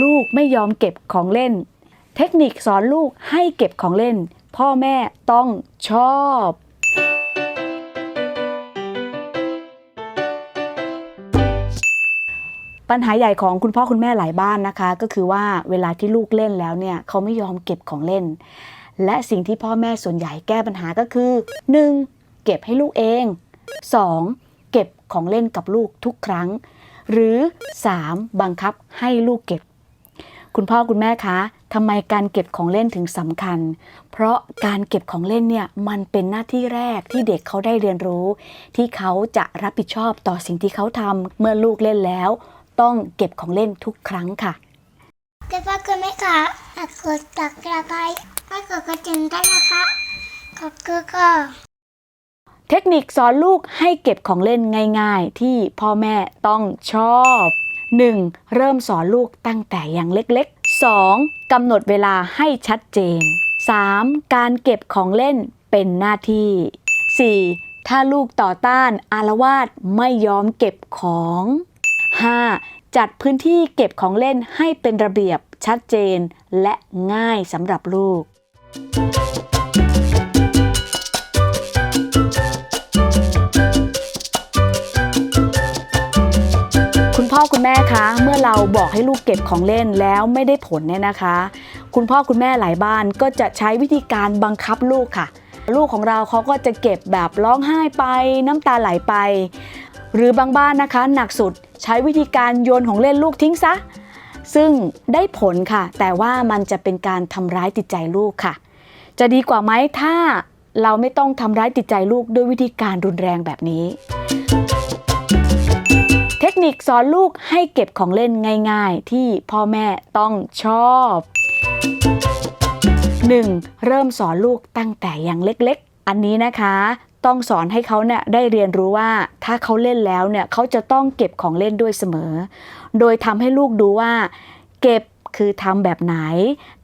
ลูกไม่ยอมเก็บของเล่น เทคนิคสอนลูกให้เก็บของเล่น พ่อแม่ต้องชอบ ปัญหาใหญ่ของคุณพ่อคุณแม่หลายบ้านนะคะ ก็คือว่าเวลาที่ลูกเล่นแล้วเนี่ยเขาไม่ยอมเก็บของเล่น และสิ่งที่พ่อแม่ส่วนใหญ่แก้ปัญหาก็คือ 1. เก็บให้ลูกเอง 2. เก็บของเล่นกับลูกทุกครั้ง หรือ 3. บังคับให้ลูกเก็บ คุณพ่อคุณแม่คะทำไมการเก็บของเล่นถึงสำคัญ เพราะการเก็บของเล่นเนี่ยมันเป็นหน้าที่แรกที่เด็กเขาได้เรียนรู้ ที่เขาจะรับผิดชอบต่อสิ่งที่เขาทำเมื่อลูกเล่นแล้ว ต้องเก็บของเล่นทุกครั้งค่ะคุณพ่อคุณแม่คะฝากกดตักกระไคร้ให้กดกระดิ่งได้วยนะคะขอบคุณค่ะเทคนิคสอนลูกให้เก็บของเล่นง่าย ๆ ที่พ่อแม่ต้องชอบ 1. เริ่มสอนลูกตั้งแต่อย่างเล็กๆ 2. กำหนดเวลาให้ชัดเจน 3. การเก็บของเล่นเป็นหน้าที่ 4. ถ้าลูกต่อต้านอารวาสไม่ยอมเก็บของ 5. จัดพื้นที่เก็บของเล่นให้เป็นระเบียบชัดเจนและง่ายสำหรับลูกคุณ อคุณแม่คะ เมื่อเราบอกให้ลูกเก็บของเล่นแล้วไม่ได้ผลเนี่ยนะคะ คุณพ่อคุณแม่หลายบ้านก็จะใช้วิธีการบังคับลูกค่ะ ลูกของเราเขาก็จะเก็บแบบร้องไห้ไป น้ำตาไหลไป หรือบางบ้านนะคะหนักสุดใช้วิธีการโยนของเล่นลูกทิ้งซะ ซึ่งได้ผลค่ะ แต่ว่ามันจะเป็นการทำร้ายจิตใจลูกค่ะ จะดีกว่าไหมถ้าเราไม่ต้องทำร้ายจิตใจลูกด้วยวิธีการรุนแรงแบบนี้ นิคสอนลูกให้เก็บของเล่นง่ายๆ ที่พ่อแม่ต้องชอบ 1. เริ่มสอนลูกตั้งแต่อย่างเล็กๆ อันนี้นะคะต้องสอนให้เขาเนี่ยได้เรียนรู้ว่าถ้าเขาเล่นแล้วเนี่ยเขาจะต้องเก็บของเล่นด้วยเสมอ โดยทำให้ลูกดูว่า เก็บคือทำแบบไหน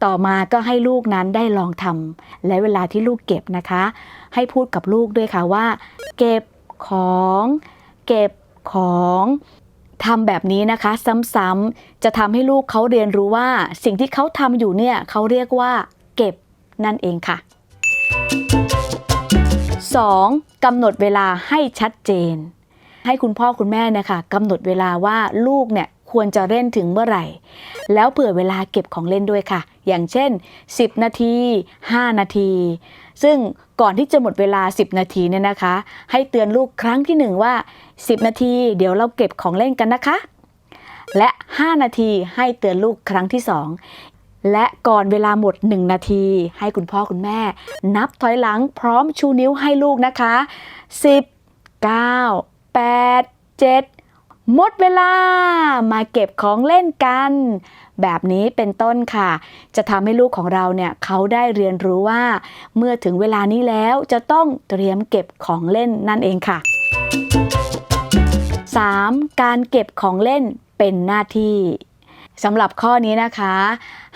ต่อมาก็ให้ลูกนั้นได้ลองทำและเวลาที่ลูกเก็บนะคะ ให้พูดกับลูกด้วยค่ะว่า เก็บของ เก็บของ ทำแบบนี้นะคะ ซ้ำๆจะทำให้ลูกเขาเรียนรู้ว่าสิ่งที่เขาทำอยู่เนี่ยเขาเรียกว่า เก็บนั่นเองค่ะ 2. กำหนดเวลาให้ชัดเจน ให้คุณพ่อคุณแม่เนะคะกำหนดเวลาว่าลูกเนี่ย ควรจะเล่นถึงเมื่อไหร่ แล้วเผื่อเวลาเก็บของเล่นด้วยค่ะ อย่างเช่น 10 นาที 5 นาที ซึ่งก่อนที่จะหมดเวลา 10 นาทีเนี่ยนะคะ ให้เตือนลูกครั้งที่หนึ่งว่า 10 นาที เดี๋ยวเราเก็บของเล่นกันนะคะ และ 5 นาทีให้เตือนลูกครั้งที่ 2และก่อนเวลาหมด 1 นาที ให้คุณพ่อคุณแม่ นับถอยหลังพร้อมชูนิ้วให้ลูกนะคะ 10 9 8 7 หมดเวลามาเก็บของเล่นกัน แบบนี้เป็นต้นค่ะ จะทำให้ลูกของเราเนี่ยเขาได้เรียนรู้ว่า เมื่อถึงเวลานี้แล้วจะต้องเตรียมเก็บของเล่นนั่นเองค่ะ 3. การเก็บของเล่นเป็นหน้าที่สำหรับข้อนี้นะคะ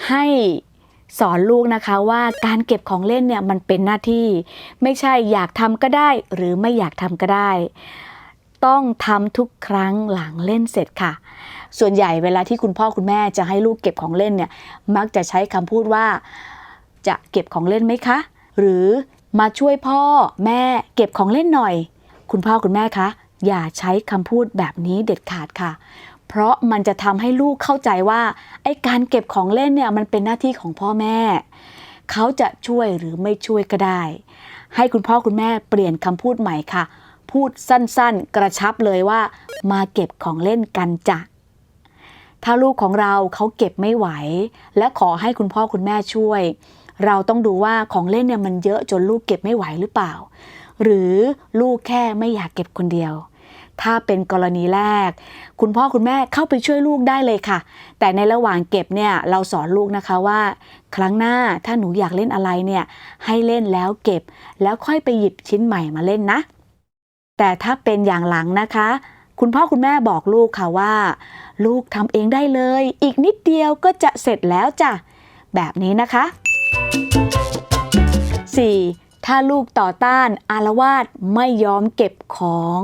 ให้สอนลูกนะคะว่าการเก็บของเล่นเนี่ยมันเป็นหน้าที่ ไม่ใช่อยากทำก็ได้ หรือไม่อยากทำก็ได้ ต้องทำทุกครั้งหลังเล่นเสร็จค่ะ ส่วนใหญ่เวลาที่คุณพ่อคุณแม่จะให้ลูกเก็บของเล่นเนี่ยมักจะใช้คำพูดว่า จะเก็บของเล่นไหมคะ หรือมาช่วยพ่อแม่เก็บของเล่นหน่อย คุณพ่อคุณแม่คะอย่าใช้คำพูดแบบนี้เด็ดขาดค่ะ เพราะมันจะทำให้ลูกเข้าใจว่าไอ้การเก็บของเล่นเนี่ยมันเป็นหน้าที่ของพ่อแม่ เขาจะช่วยหรือไม่ช่วยก็ได้ ให้คุณพ่อคุณแม่เปลี่ยนคำพูดใหม่ค่ะ พูดสั้นๆ กระชับเลยว่า มาเก็บของเล่นกันจ้ะถ้าลูกของเราเขาเก็บไม่ไหว และขอให้คุณพ่อคุณแม่ช่วย เราต้องดูว่าของเล่นเนี่ยมันเยอะจนลูกเก็บไม่ไหวหรือเปล่า หรือลูกแค่ไม่อยากเก็บคนเดียว ถ้าเป็นกรณีแรก คุณพ่อคุณแม่เข้าไปช่วยลูกได้เลยค่ะ แต่ในระหว่างเก็บเนี่ยเราสอนลูกนะคะว่า ครั้งหน้าถ้าหนูอยากเล่นอะไรเนี่ยให้เล่นแล้วเก็บ แล้วค่อยไปหยิบชิ้นใหม่มาเล่นนะ แต่ถ้าเป็นอย่างหลังนะคะ คุณพ่อคุณแม่บอกลูกค่ะว่า ลูกทำเองได้เลย อีกนิดเดียวก็จะเสร็จแล้วจ้ะ แบบนี้นะคะ 4. ถ้าลูกต่อต้านอารวาสไม่ยอมเก็บของ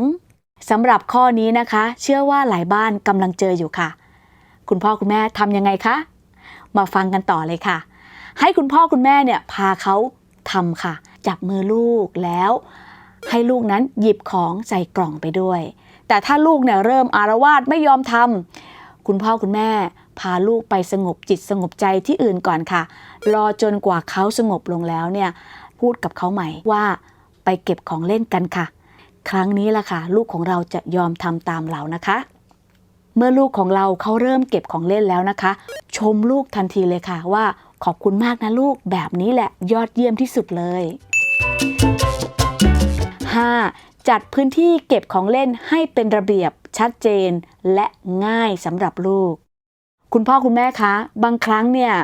สำหรับข้อนี้นะคะ เชื่อว่าหลายบ้านกำลังเจออยู่ค่ะ คุณพ่อคุณแม่ทำยังไงคะ มาฟังกันต่อเลยค่ะ ให้คุณพ่อคุณแม่เนี่ยพาเขาทำค่ะ จับมือลูกแล้ว ให้ลูกนั้นหยิบของใส่กล่องไปด้วย แต่ถ้าลูกเนี่ยเริ่มอารวาสไม่ยอมทำคุณพ่อคุณแม่พาลูกไปสงบจิตสงบใจที่อื่นก่อนค่ะ รอจนกว่าเขาสงบลงแล้วเนี่ยพูดกับเขาใหม่ว่าไปเก็บของเล่นกันค่ะ ครั้งนี้ล่ะค่ะ ลูกของเราจะยอมทำตามเรานะคะ เมื่อลูกของเราเขาเริ่มเก็บของเล่นแล้วนะคะ ชมลูกทันทีเลยค่ะว่าขอบคุณมากนะลูกแบบนี้แหละยอดเยี่ยมที่สุดเลย 5. จัดพื้นที่เก็บของเล่นให้เป็นระเบียบชัดเจนและง่ายสำหรับลูก คุณพ่อคุณแม่คะ บางครั้งเนี่ย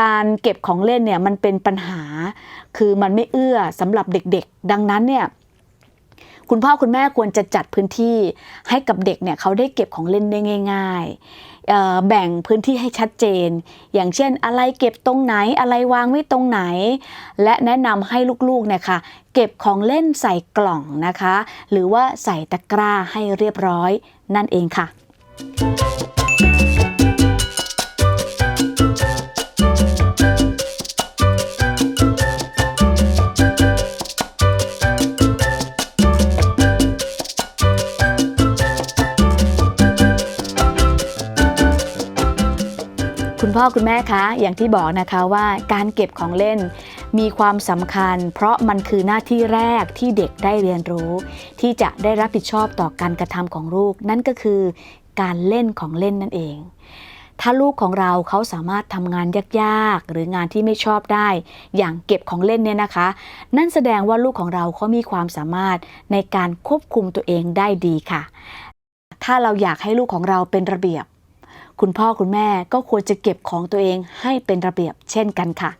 การเก็บของเล่นเนี่ยมันเป็นปัญหา คือมันไม่เอื้อสำหรับเด็กๆ ดังนั้นเนี่ยคุณพ่อคุณแม่ควรจะจัดพื้นที่ให้กับเด็กเนี่ยเขาได้เก็บของเล่นได้ง่าย ๆ แบ่งพื้นที่ให้ชัดเจน อย่างเช่นอะไรเก็บตรงไหนอะไรวางไว้ตรงไหน และแนะนำให้ลูกๆเนี่ยค่ะเก็บของเล่นใส่กล่องนะคะ หรือว่าใส่ตะกร้าให้เรียบร้อยนั่นเองค่ะ พ่อคุณแม่คะ อย่างที่บอกนะคะว่าการเก็บของเล่นมีความสำคัญ เพราะมันคือหน้าที่แรกที่เด็กได้เรียนรู้ ที่จะได้รับผิดชอบต่อการกระทำของลูก นั่นก็คือการเล่นของเล่นนั่นเอง ถ้าลูกของเราเขาสามารถทำงานยากๆ หรืองานที่ไม่ชอบได้ อย่างเก็บของเล่นเนี่ยนะคะ นั่นแสดงว่าลูกของเราเขามีความสามารถในการควบคุมตัวเองได้ดีค่ะ ถ้าเราอยากให้ลูกของเราเป็นระเบียบ คุณพ่อคุณแม่ก็ควรจะเก็บของตัวเองให้เป็นระเบียบเช่นกันค่ะ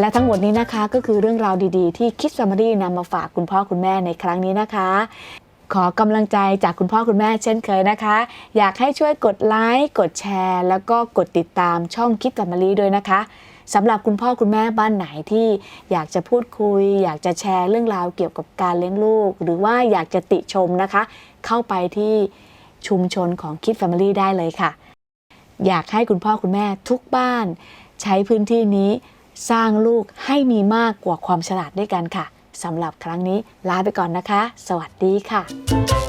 และทั้งหมดนี้นะคะก็คือเรื่องราวดีๆ ที่คิดสม r รีนำมาฝากคุณพ่อคุณแม่ในครั้งนี้นะคะขอกำลังใจจากคุณพ่อคุณแม่เช่นเคยนะคะ อยากให้ช่วยกดไลค์ กดแชร์ แล้วก็กดติดตามช่องคิดกับมารีด้วยนะคะ สำหรับคุณพ่อคุณแม่บ้านไหนที่อยากจะพูดคุย อยากจะแชร์เรื่องราวเกี่ยวกับการเลี้ยงลูก หรือว่าอยากจะติชมนะคะ เข้าไปที่ชุมชนของคิด Family ได้เลยค่ะ อยากให้คุณพ่อคุณแม่ทุกบ้าน ใช้พื้นที่นี้สร้างลูกให้มีมากกว่าความฉลาดด้วยกันค่ะสำหรับครั้งนี้ลาไปก่อนนะคะ สวัสดีค่ะ